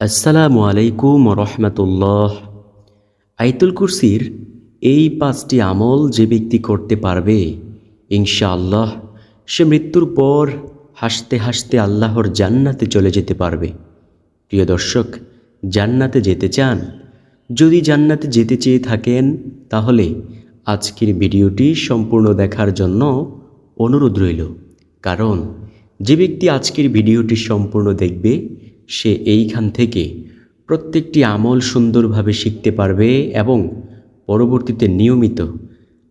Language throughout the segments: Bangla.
আসসালামু আলাইকুম রহমতুল্লাহ। আইতুল কুরসির এই পাঁচটি আমল যে ব্যক্তি করতে পারবে, ইনশাআল্লাহ সে মৃত্যুর পর হাসতে হাসতে আল্লাহর জান্নাতে চলে যেতে পারবে। প্রিয় দর্শক, জান্নাতে যেতে চান? যদি জান্নাতে যেতে চেয়ে থাকেন, তাহলে আজকের ভিডিওটি সম্পূর্ণ দেখার জন্য অনুরোধ রইল। কারণ যে ব্যক্তি আজকের ভিডিওটি সম্পূর্ণ দেখবে সে এইখান থেকে প্রত্যেকটি আমল সুন্দরভাবে শিখতে পারবে এবং পরবর্তীতে নিয়মিত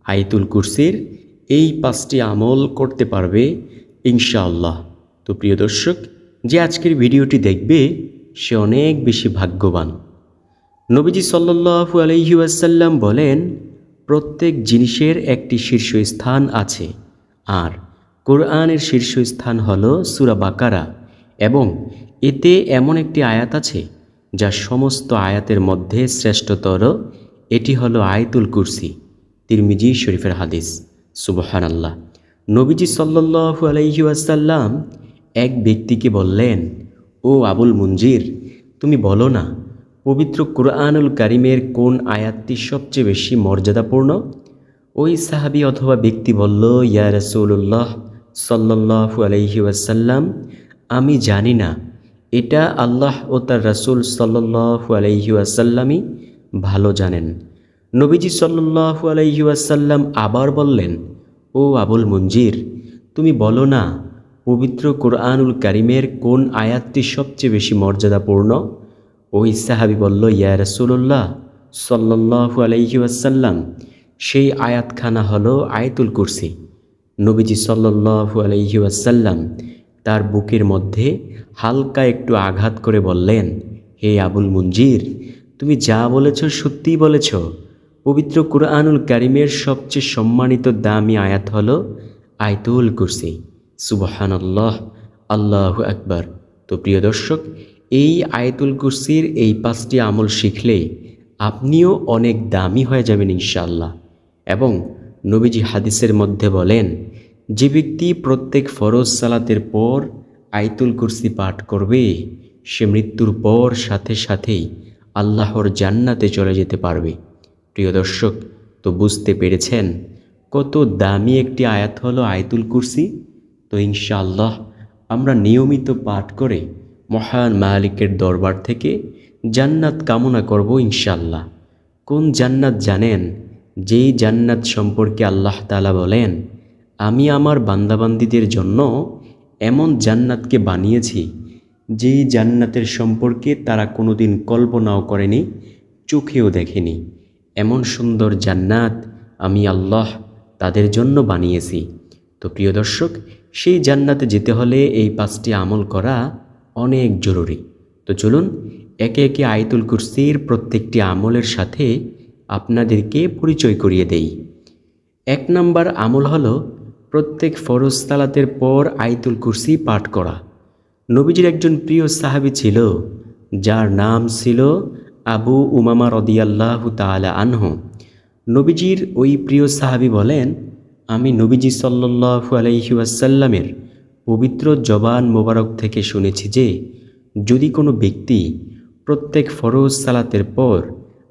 আইতুল কুরসির এই পাঁচটি আমল করতে পারবে ইনশাআল্লাহ। তো প্রিয় দর্শক, যে আজকের ভিডিওটি দেখবে, সে অনেক বেশি ভাগ্যবান। নবীজি সাল্লু আলহি ওয়াসাল্লাম বলেন, প্রত্যেক জিনিসের একটি শীর্ষস্থান আছে। আর কোরআনের শীর্ষস্থান হল সুরা বাকারা। এবং এতে এমন একটি আয়াত আছে, যা সমস্ত আয়াতের মধ্যে শ্রেষ্ঠতর। এটি হলো আয়তুল কুরসি, তিরমিজি শরীফের হাদিস। সুবহান আল্লাহ নবীজি সাল্লু আলহি ওয়াসাল্লাম এক ব্যক্তিকে বললেন, ও আবুল মঞ্জির তুমি বলো না, পবিত্র কুরআনুল কারিমের কোন আয়াতটি সবচেয়ে বেশি মর্যাদাপূর্ণ? ওই সাহাবি অথবা ব্যক্তি বলল, ইয়া রসুল্লাহ সাল্লাহু আলহি ওয়াসাল্লাম আমি জানি না। এটা আল্লাহ ও তার রসুল সাল্লাহু আলহি ওয়াসাল্লামই ভালো জানেন। নবীজি সাল্লাহু আলহি ওয়াসাল্লাম আবার বললেন, ও আবুল মঞ্জির তুমি বলো না, পবিত্র কোরআনুল কারিমের কোন আয়াতটি সবচেয়ে বেশি মর্যাদাপূর্ণ? ওই সাহাবি বলল, ইয়া রসুল্লাহ সাল্লাহু আলহি ওয়াসাল্লাম, সেই আয়াতখানা হলো আয়াতুল কুরসি। নবীজি সাল্লাহু আলহি ওয়াসাল্লাম তার বুকের মধ্যে হালকা একটু আঘাত করে বললেন, হে আবুল মঞ্জির তুমি যা বলেছ সত্যিই বলেছ। পবিত্র কুরআনুল কারিমের সবচেয়ে সম্মানিত দামি আয়াত হল আয়তুল কুরসি। সুবহান আল্লাহ আল্লাহ আকবার। তো প্রিয় দর্শক, এই আয়তুল কুরসির এই পাঁচটি আমল শিখলে আপনিও অনেক দামি হয়ে যাবেন ইনশাল্লাহ এবং নবীজি হাদিসের মধ্যে বলেন যে ব্যক্তি প্রত্যেক ফরজ সালাতের পর আয়তুল কুরসি পাঠ করবে, সে মৃত্যুর পর সাথে সাথেই আল্লাহর জান্নাতে চলে যেতে পারবে। প্রিয় দর্শক, তো বুঝতে পেরেছেন কত দামি একটি আয়াত হলো আয়তুল কুরসি? তো ইনশাআল্লাহ আমরা নিয়মিত পাঠ করে মহান মালিকের দরবার থেকে জান্নাত কামনা করব ইনশাল্লাহ কোন জান্নাত জানেন? যেই জান্নাত সম্পর্কে আল্লাহ তালা বলেন আমি আমার বান্দাবান্দিদের জন্য এমন জান্নাতকে বানিয়েছি, যেই জান্নাতের সম্পর্কে তারা কোনোদিন কল্পনাও করেনি, চোখেও দেখেনি। এমন সুন্দর জান্নাত আমি আল্লাহ তাদের জন্য বানিয়েছি। তো প্রিয় দর্শক, সেই জান্নাতে যেতে হলে এই পাঁচটি আমল করা অনেক জরুরি। তো চলুন, একে একে আয়তুল কুরসির প্রত্যেকটি আমলের সাথে আপনাদেরকে পরিচয় করিয়ে দেই। এক নম্বর আমল হলো প্রত্যেক ফরজ তালাতের পর আইতুল কুরসি পাঠ করা। নবীজির একজন প্রিয় সাহাবি ছিল, যার নাম ছিল আবু উমামা রদিয়াল্লাহু তালা আনহু। নবীজির ওই প্রিয় সাহাবি বলেন, আমি নবীজি সাল্লু আলহি ওয়াসাল্লামের পবিত্র জবান মোবারক থেকে শুনেছি যে, যদি কোনো ব্যক্তি প্রত্যেক ফরজ সালাতের পর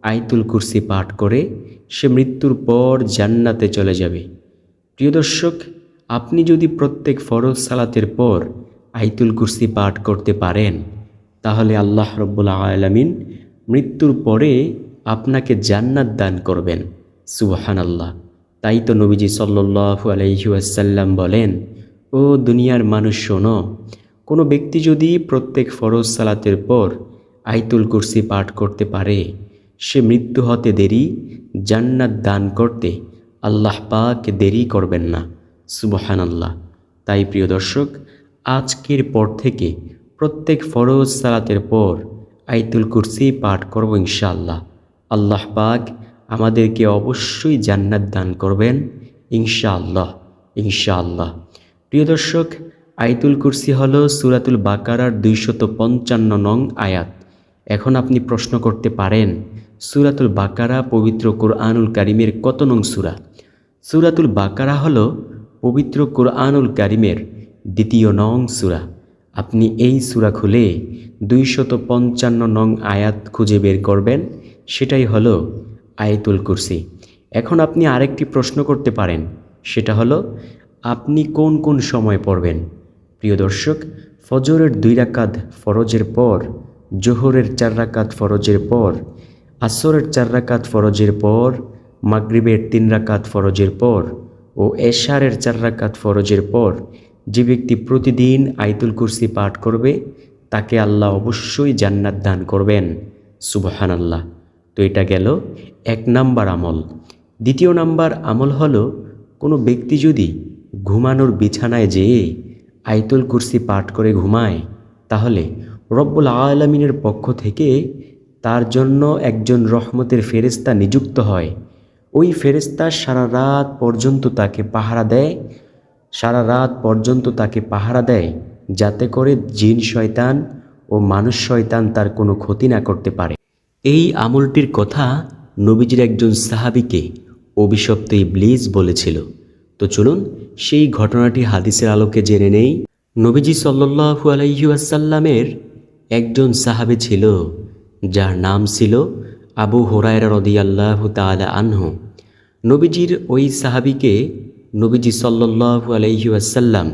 আইতুল কুরসি পাঠ করে, সে মৃত্যুর পর জান্নাতে চলে যাবে। প্রিয় দর্শক, আপনি যদি প্রত্যেক ফরজ সালাতের পর আইতুল কুরসি পাঠ করতে পারেন, তাহলে আল্লাহ রব্বুল্লা আলমিন মৃত্যুর পরে আপনাকে জান্নাত দান করবেন। সুবহান আল্লাহ তাই তো নবীজি সাল্লু আলহিউসাল্লাম বলেন, ও দুনিয়ার মানুষ, শোনো, কোনো ব্যক্তি যদি প্রত্যেক ফরজ সালাতের পর আইতুল কুরসি পাঠ করতে পারে, সে মৃত্যু হতে দেরি জান্নাত দান করতে আল্লাহ পাক দেরি করবেন না। সুবহান আল্লাহ তাই প্রিয় দর্শক, আজকের পর থেকে প্রত্যেক ফরজ সালাতের পর আইতুল কুরসি পাঠ করব ইনশাআল্লাহ। আল্লাহ পাক আমাদেরকে অবশ্যই জান্নাত দান করবেন ইনশাআল্লাহ ইনশাআল্লাহ। প্রিয় দর্শক আইতুল কুরসি হল সুরাতুল বাকারার দুইশত পঞ্চান্ন নং আয়াত। এখন আপনি প্রশ্ন করতে পারেন, সুরাতুল বাকারা পবিত্র কোরআনুল কারিমের কত নং সুরা? সুরাতুল বাকারা হল পবিত্র কোরআনুল কারিমের দ্বিতীয় নং সুরা। আপনি এই সূরা খুলে দুইশত পঞ্চান্ন নং আয়াত খুঁজে বের করবেন, সেটাই হল আয়াতুল কুরসি। এখন আপনি আরেকটি প্রশ্ন করতে পারেন, সেটা হলো, আপনি কোন কোন সময় পড়বেন? প্রিয় দর্শক, ফজরের দুই রাকাত ফরজের পর, জোহরের চার রাকাত ফরজের পর, আসরের চার রাকাত ফরজের পর মাগরিবের তিন রাকাত ফরজের পর ও এশারের চার রাকাত ফরজের পর যে ব্যক্তি প্রতিদিন আইতুল কুরসি পাঠ করবে, তাকে আল্লাহ অবশ্যই জান্নাত দান করবেন। সুবহান আল্লাহ তো এটা গেল এক নাম্বার আমল। দ্বিতীয় নাম্বার আমল হলো কোনো ব্যক্তি যদি ঘুমানোর বিছানায় যেয়ে আইতুল কুরসি পাঠ করে ঘুমায়, তাহলে রব্বুল আলমিনের পক্ষ থেকে তার জন্য একজন রহমতের ফেরেস্তা নিযুক্ত হয়। ওই ফেরেস্তা সারা রাত পর্যন্ত তাকে পাহারা দেয়, সারা রাত পর্যন্ত তাকে পাহারা দেয়, যাতে করে জিন শয়তান ও মানুষ শয়তান তার কোনো ক্ষতি না করতে পারে। এই আমলটির কথা নবীজির একজন সাহাবিকে অভিশপ্ত ইবলিস বলেছিল। তো চলুন সেই ঘটনাটি হাদিসের আলোকে জেনে নেই। নবীজি সাল্লু আলাইসাল্লামের একজন সাহাবি ছিল, যার নাম ছিল আবু হোরায়রা রদিয়াল্লাহ তালা আনহু। নবীজির ওই সাহাবিকে নবীজি সাল্লু আলাইসাল্লাম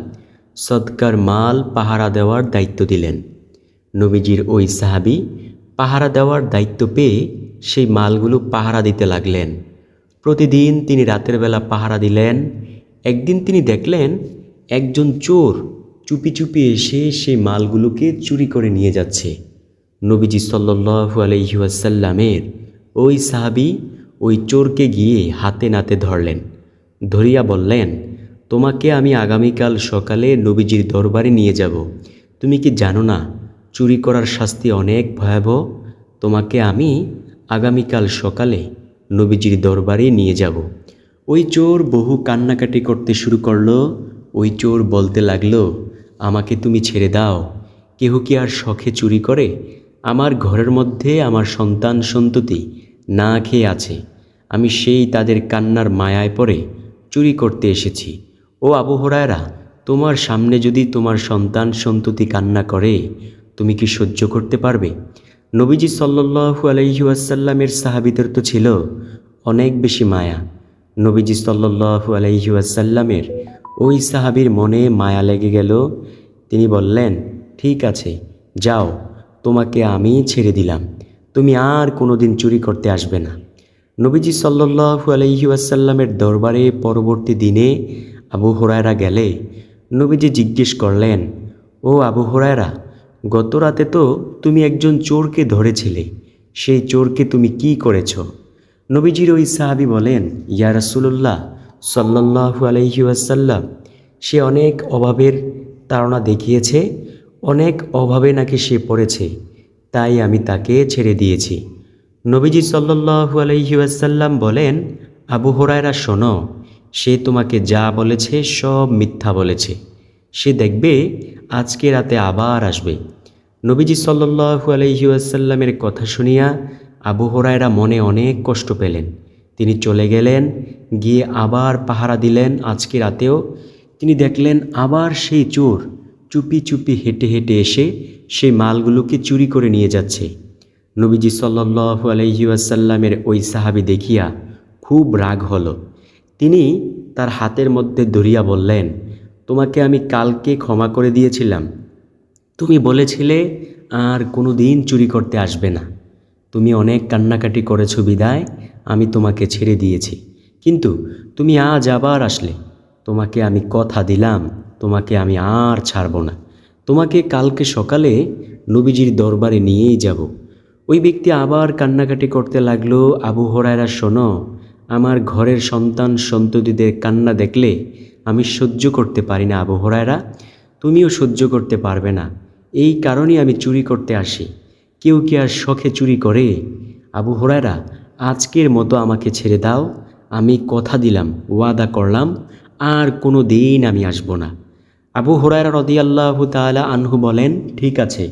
সৎকার মাল পাহারা দেওয়ার দায়িত্ব দিলেন। নবীজির ওই সাহাবি পাহারা দেওয়ার দায়িত্ব পেয়ে সেই মালগুলো পাহারা দিতে লাগলেন। প্রতিদিন তিনি রাতের বেলা পাহারা দিলেন। একদিন তিনি দেখলেন একজন চোর চুপি চুপি এসে সেই মালগুলোকে চুরি করে নিয়ে যাচ্ছে। নবীজি সাল্লু আলহিউসাল্লামের ওই সাহাবি ওই চোরকে গিয়ে হাতে নাতে ধরলেন। ধরিয়া বললেন, তোমাকে আমি আগামীকাল সকালে নবীজির দরবারে নিয়ে যাব। তুমি কি জানো না, চুরি করার শাস্তি অনেক ভয়াবহ? তোমাকে আমি আগামীকাল সকালে নবীজির দরবারে নিয়ে যাব। ওই চোর বহু কান্নাকাটি করতে শুরু করল। ওই চোর বলতে লাগল, আমাকে তুমি ছেড়ে দাও। কেহ কি আর শখে চুরি করে? আমার ঘরের মধ্যে আমার সন্তান সন্ততি না খেয়ে আছে। আমি সেই তাদের কান্নার মায়ায় পড়ে চুরি করতে এসেছি। ও আবহরায়রা তোমার সামনে যদি তোমার সন্তান সন্ততি কান্না করে, তুমি কি সহ্য করতে পারবে? নবীজি সাল্লু আলহিউসাল্লামের সাহাবিদের তো ছিল অনেক বেশি মায়া। নবীজি সাল্লু আলহিউসাল্লামের ওই সাহাবির মনে মায়া লেগে গেল। তিনি বললেন, ঠিক আছে, যাও। তোমাকে আমি ছেড়ে দিলাম। তুমি আর কোনো দিন চুরি করতে আসবে না। নবীজি সাল্লু আলহিউসাল্লামের দরবারে পরবর্তী দিনে আবু হরায়রা গেলে নবীজি জিজ্ঞেস করলেন, ও আবু হরায়রা, গত রাতে তো তুমি একজন চোরকে ধরেছিলে। সেই চোরকে তুমি কি করেছ? নবীজির ওই সাহাবি বলেন, ইয়া রাসুল্লাহ সাল্লাহু আলহিউসাল্লাম সে অনেক অভাবের তাড়না দেখিয়েছে। অনেক অভাবে নাকি সে পড়েছে, তাই আমি তাকে ছেড়ে দিয়েছি। নবীজি সাল্লু আলহিউসাল্লাম বলেন, আবু হরায়রা, শোনো, সে তোমাকে যা বলেছে সব মিথ্যা বলেছে। সে দেখবে আজকে রাতে আবার আসবে। নবীজি সাল্লু আলহিউসাল্লামের কথা শুনিয়া আবু হরায়রা মনে অনেক কষ্ট পেলেন। তিনি চলে গেলেন, গিয়ে আবার পাহারা দিলেন আজকে রাতেও। তিনি দেখলেন আবার সেই চোর চুপি চুপি হেঁটে হেঁটে এসে সেই মালগুলোকে চুরি করে নিয়ে যাচ্ছে। নবীজি সাল্লু আলহিউসাল্লামের ওই সাহাবি দেখিয়া খুব রাগ হলো। তিনি তার হাতের মধ্যে ধরিয়া বললেন, তোমাকে আমি কালকে ক্ষমা করে দিয়েছিলাম। তুমি বলেছিলে আর কোনো দিন চুরি করতে আসবে না। তুমি অনেক কান্নাকাটি করেছ বিদায়, আমি তোমাকে ছেড়ে দিয়েছি। কিন্তু তুমি আজ আবার আসলে। তোমাকে আমি কথা দিলাম, তোমাকে আমি আর ছাড়ব না। তোমাকে কালকে সকালে নবীজির দরবারে নিয়েই যাব। ওই ব্যক্তি আবার কান্নাকাটি করতে লাগল, আবু হরায়রা, শোনো, আমার ঘরের সন্তান সন্ততিদের কান্না দেখলে আমি সহ্য করতে পারি না, আবু হরায়রা, তুমিও সহ্য করতে পারবে না। এই কারণেই আমি চুরি করতে আসি। কেউ কি আর শখে চুরি করে? আবু হরায়রা, আজকের মতো আমাকে ছেড়ে দাও, আমি কথা দিলাম, ওয়াদা করলাম আর কোনো দিন আমি আসব না। আবু হরায়রা রদিয়াল্লাহ তালা আনহু বলেন, ঠিক আছে,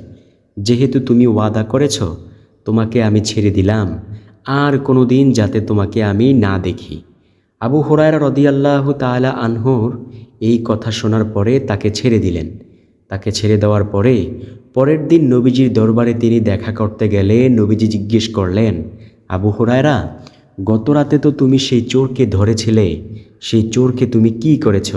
যেহেতু তুমি ওয়াদা করেছ, তোমাকে আমি ছেড়ে দিলাম, আর কোনো দিন যাতে তোমাকে আমি না দেখি। আবু হরায়রা রদিয়াল্লাহ তালা আনহুর এই কথা শোনার পরে তাকে ছেড়ে দিলেন। তাকে ছেড়ে দেওয়ার পরে পরের দিন নবীজির দরবারে তিনি দেখা করতে গেলে নবীজি জিজ্ঞেস করলেন, আবু হুরায়রা গত রাতে তো তুমি সেই চোরকে ধরেছিলে, সেই চোরকে তুমি কি করেছ?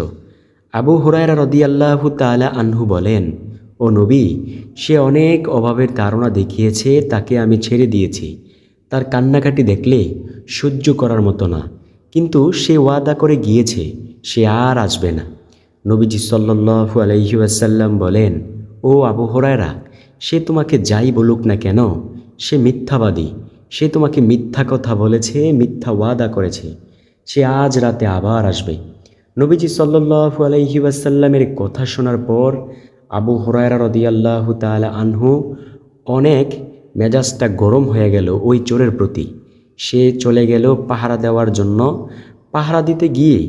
আবু হুরায়রা রদিয়াল্লাহু তাআলা আনহু বলেন, ও নবী, সে অনেক অভাবের ধারণা দেখিয়েছে, তাকে আমি ছেড়ে দিয়েছি। তার কান্নাকাটি দেখলে সহ্য করার মতো না। কিন্তু সে ওয়াদা করে গিয়েছে, সে আর আসবে না। নবীজি সাল্লু আলহিউসাল্লাম বলেন, ও আবু হরায়রা, সে তোমাকে যাই বলুক না কেন, সে মিথ্যাবাদী। সে তোমাকে মিথ্যা কথা বলেছে, মিথ্যা ওয়াদা করেছে। সে আজ রাতে আবার আসবে। নবীজি সাল্লু আলহিউসাল্লামের কথা শোনার পর আবু হরায়রা রদিয়াল্লাহু তাআলা আনহু অনেক মেজাজটা গরম হয়ে গেল ওই চোরের প্রতি। সে চলে গেল পাহারা দেওয়ার জন্য। পাহারা দিতে গিয়ে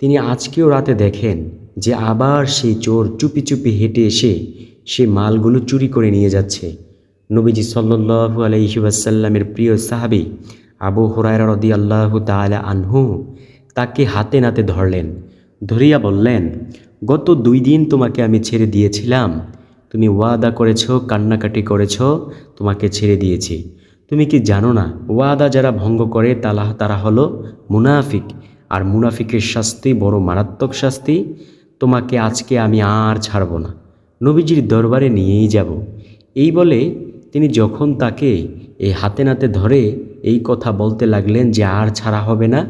তিনি আজকেও রাতে দেখেন যে আবার সেই চোর চুপি চুপি হেঁটে এসে সে মালগুলো চুরি করে নিয়ে যাচ্ছে। নবীজি সাল্লু আলহিবাসাল্লামের প্রিয় সাহাবি আবু হরায়রা রদি আল্লাহ তালা আনহু তাকে হাতে নাতে ধরলেন, ধরিয়া বললেন, গত দুই দিন তোমাকে আমি ছেড়ে দিয়েছিলাম। তুমি ওয়াদা করেছ, কান্নাকাটি করেছ, তোমাকে ছেড়ে দিয়েছি। তুমি কি জানো না, ওয়াদা যারা ভঙ্গ করে তালা, তারা হলো মুনাফিক। আর মুনাফিকের শাস্তি বড় মারাত্মক শাস্তি। তোমাকে আজকে আমি আর ছাড়ব না। নবীজির দরবারে নিয়েই যাব। এই বলে তিনি যখন তাকে এই হাতে নাতে ধরে এই কথা বলতে লাগলেন যে আর ছাড়া হবে না,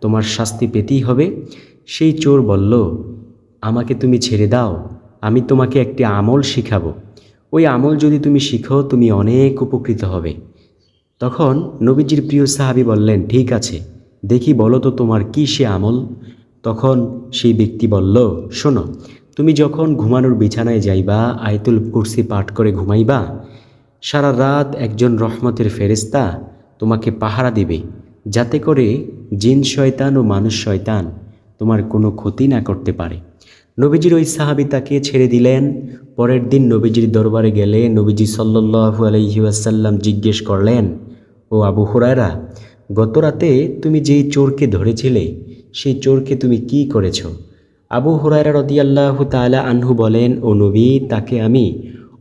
তোমার শাস্তি পেতেই হবে, সেই চোর বলল, আমাকে তুমি ছেড়ে দাও, আমি তোমাকে একটি আমল শিখাবো। ওই আমল যদি তুমি শিখো, তুমি অনেক উপকৃত হবে। তখন নবীজির প্রিয় সাহাবি বললেন, ঠিক আছে, দেখি বলো তো তোমার কি সে আমল? তখন সেই ব্যক্তি বলল, শোনো, তুমি যখন ঘুমানোর বিছানায় যাইবা, আয়তুল কুরসি পাঠ করে ঘুমাইবা সারা রাত একজন রহমতের ফেরেস্তা তোমাকে পাহারা দিবে, যাতে করে জিন শয়তান ও মানুষ শয়তান তোমার কোনো ক্ষতি না করতে পারে। নবীজির ওই সাহাবি তাকে ছেড়ে দিলেন। পরের দিন নবীজির দরবারে গেলে নবীজি সাল্লু আলহিউসাল্লাম জিজ্ঞেস করলেন, ও আবু হুরায়রা, গত রাতে তুমি যেই চোরকে ধরেছিলে, সেই চোরকে তুমি কি করেছ? আবু হুরায়রা রদিয়াল্লাহু তালা আনহু বলেন, ও নবী, তাকে আমি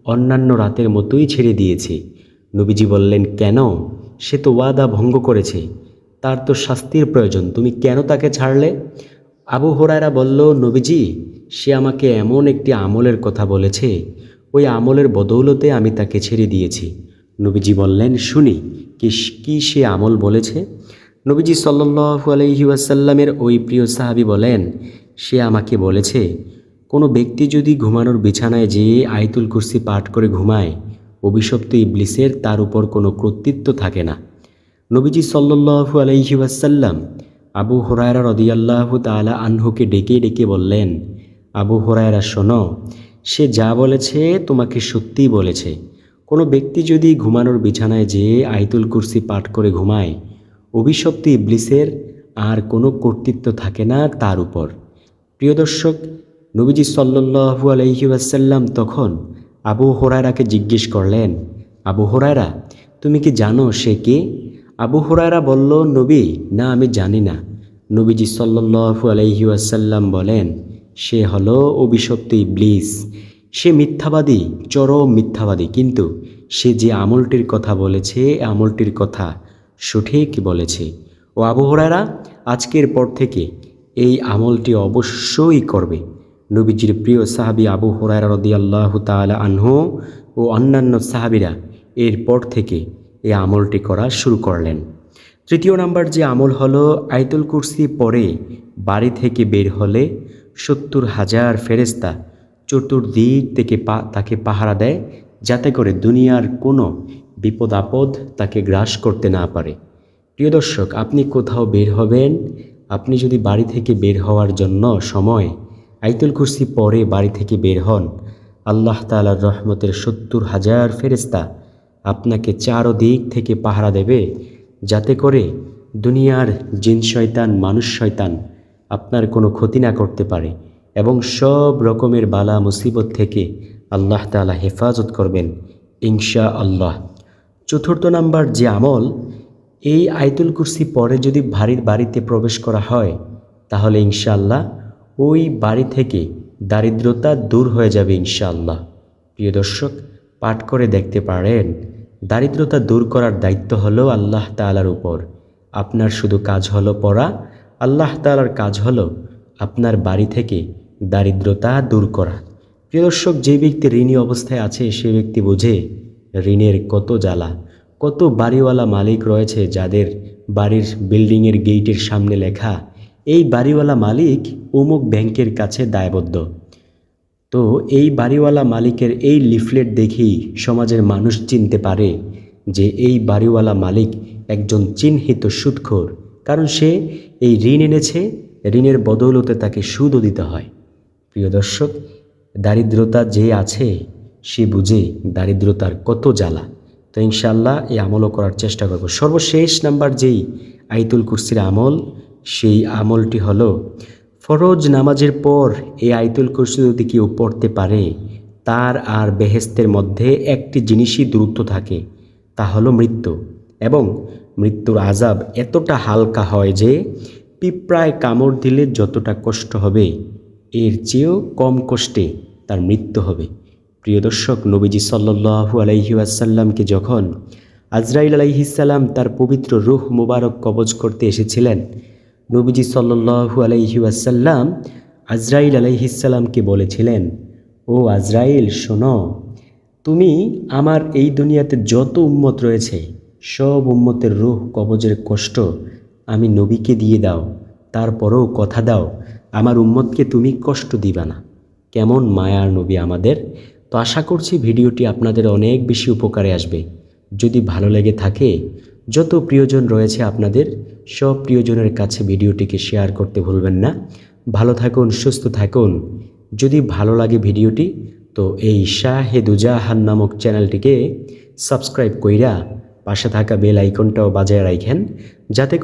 অন্যান্য রাতের মতোই ছেড়ে দিয়েছে। নবীজি বললেন, কেন? সে তো ওয়াদা ভঙ্গ করেছে। তার তো শাস্তির প্রয়োজন। তুমি কেন তাকে ছাড়লে? আবু হোরায়রা বলল, নবীজি, সে আমাকে এমন একটি আমলের কথা বলেছে। ওই আমলের বদৌলতে আমি তাকে ছেড়ে দিয়েছি। নবীজি বললেন, শুনি, কি কি সে আমল বলেছে? নবীজি সাল্লু আলহিউসাল্লামের ওই প্রিয় সাহাবি বলেন, সে আমাকে বলেছে কোনো ব্যক্তি যদি ঘুমানোর বিছানায় যেয়ে আয়তুল কুরসি পাঠ করে ঘুমায়, অভিশপ্ত ইবলিসের তার উপর কোনো কর্তৃত্ব থাকে না। নবীজি সাল্লু আলহিউসাল্লাম আবু হরায়রা রদিয়াল্লাহ তালা আনহুকে ডেকে ডেকে বললেন, আবু হরায়রা, শোনো, সে যা বলেছে তোমাকে সত্যিই বলেছে। কোনো ব্যক্তি যদি ঘুমানোর বিছানায় যেয়ে আইতুল কুরসি পাঠ করে ঘুমায়, অভিশপ্ত ইবলিসের আর কোনো কর্তৃত্ব থাকে না তার উপর। প্রিয় দর্শক নবীজি সাল্লু আলহিউসাল্লাম তখন আবু হরায়রাকে জিজ্ঞেস করলেন, আবু হরায়রা, তুমি কি জানো সে কে? আবু হুরায়রা বলল, নবী, না, আমি জানি না। নবীজি সাল্লু আলহিউসাল্লাম বলেন, সে হলো অভিশপ্ত ইবলিস। সে মিথ্যাবাদী, চরম মিথ্যাবাদী, কিন্তু সে যে আমলটির কথা বলেছে আমলটির কথা সঠিক বলেছে। ও আবু হুরায়রা, আজকের পর থেকে এই আমলটি অবশ্যই করবে। নবীজির প্রিয় সাহাবি আবু হুরায়রা রদিয়াল্লাহ তালা আনহু ও অন্যান্য সাহাবিরা এরপর থেকে এই আমলটি করা শুরু করলেন। তৃতীয় নাম্বার যে আমল হলো আয়তুল কুরসি পরে বাড়ি থেকে বের হলে সত্তর হাজার ফেরেস্তা চতুর্দিক থেকে পা, তাকে পাহারা দেয় যাতে করে দুনিয়ার কোনো বিপদ আপদ তাকে গ্রাস করতে না পারে। প্রিয় দর্শক, আপনি কোথাও বের হবেন, আপনি যদি বাড়ি থেকে বের হওয়ার জন্য সময় আইতুল কুরসি পরে বাড়ি থেকে বের হন। আল্লাহ তালার রহমতের সত্তর হাজার ফেরেস্তা আপনাকে চারো দিক থেকে পাহারা দেবে, যাতে করে দুনিয়ার জিন শয়তান, মানুষ শয়তান আপনার কোনো ক্ষতি না করতে পারে এবং সব রকমের বালা, মুসিবত থেকে আল্লাহ তালা হেফাজত করবেন ইনশা আল্লাহ চতুর্থ নাম্বার যে আমল, এই আয়তুল কুরসি পরে যদি ভারীর বাড়িতে প্রবেশ করা হয়, তাহলে ইনশাআল্লাহ ওই বাড়ি থেকে দারিদ্রতা দূর হয়ে যাবে ইনশাআল্লাহ। প্রিয় দর্শক, পাঠ করে দেখতে পারেন, দারিদ্রতা দূর করার দায়িত্ব হলো আল্লাহ তাআলার উপর। আপনার শুধু কাজ হলো পড়া, আল্লাহ তাআলার কাজ হলো আপনার বাড়ি থেকে দারিদ্রতা দূর করা। প্রিয় দর্শক, যে ব্যক্তি ঋণী অবস্থায় আছে, সে ব্যক্তি বোঝে, ঋণের কত জ্বালা, কত বাড়িওয়ালা মালিক রয়েছে যাদের বাড়ির বিল্ডিংয়ের গেইটের সামনে লেখা এই বাড়িওয়ালা মালিক অমুক ব্যাংকের কাছে দায়বদ্ধ। তো এই বাড়িওয়ালা মালিকের এই লিফলেট দেখেই সমাজের মানুষ চিনতে পারে যে এই বাড়িওয়ালা মালিক একজন চিহ্নিত সুদখোর, কারণ সে এই ঋণ এনেছে, ঋণের বদৌলতে তাকে সুদও দিতে হয়। প্রিয় দর্শক, দারিদ্রতা যে আছে, সে বুঝে দারিদ্রতার কত জ্বালা। তো ইনশাল্লাহ এই আমলও করার চেষ্টা করব। সর্বশেষ নাম্বার যেই আইতুল কুরসির আমল সেই আমলটি হল, ফরজ নামাজের পর এই আইতুল কুরসি যদি কেউ পড়তে পারে, তার আর বেহেস্তের মধ্যে একটি জিনিসই দূরত্ব থাকে, তা হলো মৃত্যু। এবং মৃত্যুর আজাব এতটা হালকা হয় যে, পিঁপড়ায় কামড় দিলে যতটা কষ্ট হবে, এর চেয়েও কম কষ্টে তার মৃত্যু হবে। প্রিয় দর্শক, নবীজি সাল্লু আলাইহি আসাল্লামকে যখন আজরাইল আলাইহিসাল্লাম তার পবিত্র রুহ মুবারক কবজ করতে এসেছিলেন নবীজি সাল্লু আলাইহি আসাল্লাম আজরাইল আলাইহিসাল্লামকে বলেছিলেন, ও আজরাইল, শোনো, তুমি আমার এই দুনিয়াতে যত উম্মত রয়েছে, সব উম্মতের রুহ কবজের কষ্ট আমি নবীকে দিয়ে দাও, তারপরেও কথা দাও, আমার উম্মতকে তুমি কষ্ট দিবা না। কেমন মায়ার নবী আমাদের। তো আশা করছি ভিডিওটি আপনাদের অনেক বেশি উপকারে আসবে। যদি ভালো লেগে থাকে যত প্রিয়জন রয়েছে আপনাদের, সব প্রিয়জনের কাছে ভিডিওটিকে শেয়ার করতে ভুলবেন না। ভালো থাকুন, সুস্থ থাকুন। যদি ভালো লাগে ভিডিওটি, তো এই শাহেদুজাহান নামক চ্যানেলটিকে সাবস্ক্রাইব কইরা পাশে থাকা বেল আইকনটাও বাজায় রাখেন যাতে